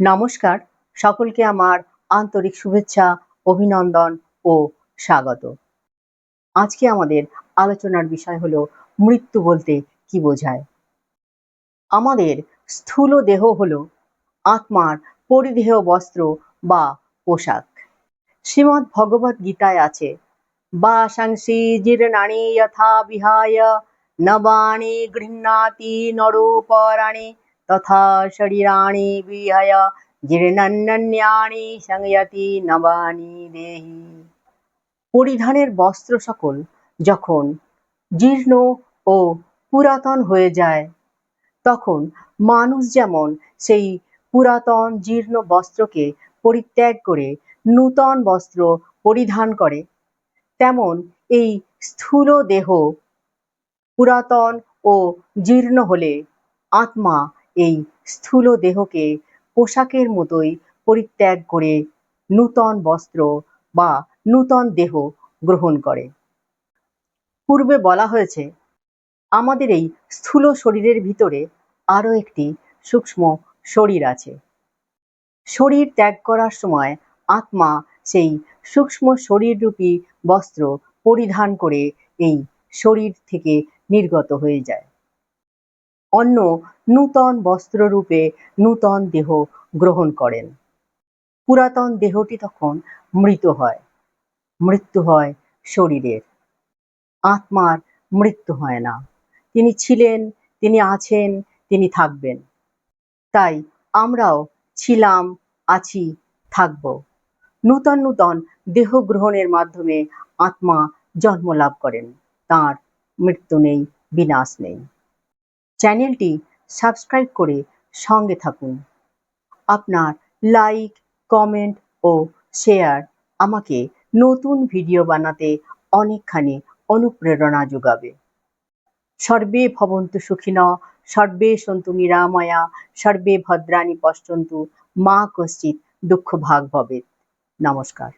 নমস্কার। সকলকে আমার আন্তরিক শুভেচ্ছা, অভিনন্দন ও স্বাগত। আজকে আমাদের আলোচনার বিষয় হলো মৃত্যু বলতে কি বোঝায়? আমাদের স্থূল দেহ হলো আত্মার পরিধেয় বস্ত্র বা পোশাক। শ্রীমৎ ভগবত গীতায় আছে বাসাংসি জীর্ণানি যথা বিহায় নবানি গৃহ্ণাতি নরোপরাণি তথা শরীরাণি বিহায় জীর্ণন্যানি সংয়তি নবানি দেহি পরিধানের বস্ত্র সকল যখন জীর্ণ ও পুরাতন হয়ে যায়, তখন মানুষ যেমন সেই পুরাতন জীর্ণ বস্ত্রকে পরিত্যাগ করে নূতন বস্ত্র পরিধান করে, তেমন এই স্থূল দেহ পুরাতন ও জীর্ণ হলে আত্মা এই স্থূল দেহকে পোশাকের মতোই পরিত্যাগ করে নূতন বস্ত্র বা নূতন দেহ গ্রহণ করে। পূর্বে বলা হয়েছে, আমাদের এই স্থূল শরীরের ভিতরে আরও একটি সূক্ষ্ম শরীর আছে। শরীর ত্যাগ করার সময় আত্মা সেই সূক্ষ্ম শরীররূপী বস্ত্র পরিধান করে এই শরীর থেকে নির্গত হয়ে যায়। অন্য নূতন বস্ত্ররূপে নূতন দেহ গ্রহণ করেন। পুরাতন দেহটি তখন মৃত হয়, মৃত্যু হয় শরীরের। আত্মার মৃত্যু হয় না। তিনি ছিলেন, তিনি আছেন, তিনি থাকবেন। তাই আমরাও ছিলাম, আছি, থাকব। নূতন নূতন দেহ গ্রহণের মাধ্যমে আত্মা জন্ম লাভ করেন। তার মৃত্যু নেই, বিনাশ নেই। চ্যানেলটি সাবস্ক্রাইব করে সঙ্গে থাকুন। আপনার লাইক, কমেন্ট ও শেয়ার আমাকে নতুন ভিডিও বানাতে অনেকখানি অনুপ্রেরণা যোগাবে। সর্বে ভবন্তু সুখিন, সর্বে সন্তু নিরাময়া, সর্বে ভদ্রাণী পশ্যন্তু মা কশ্চিৎ দুঃখ ভাগ ভবেত নমস্কার।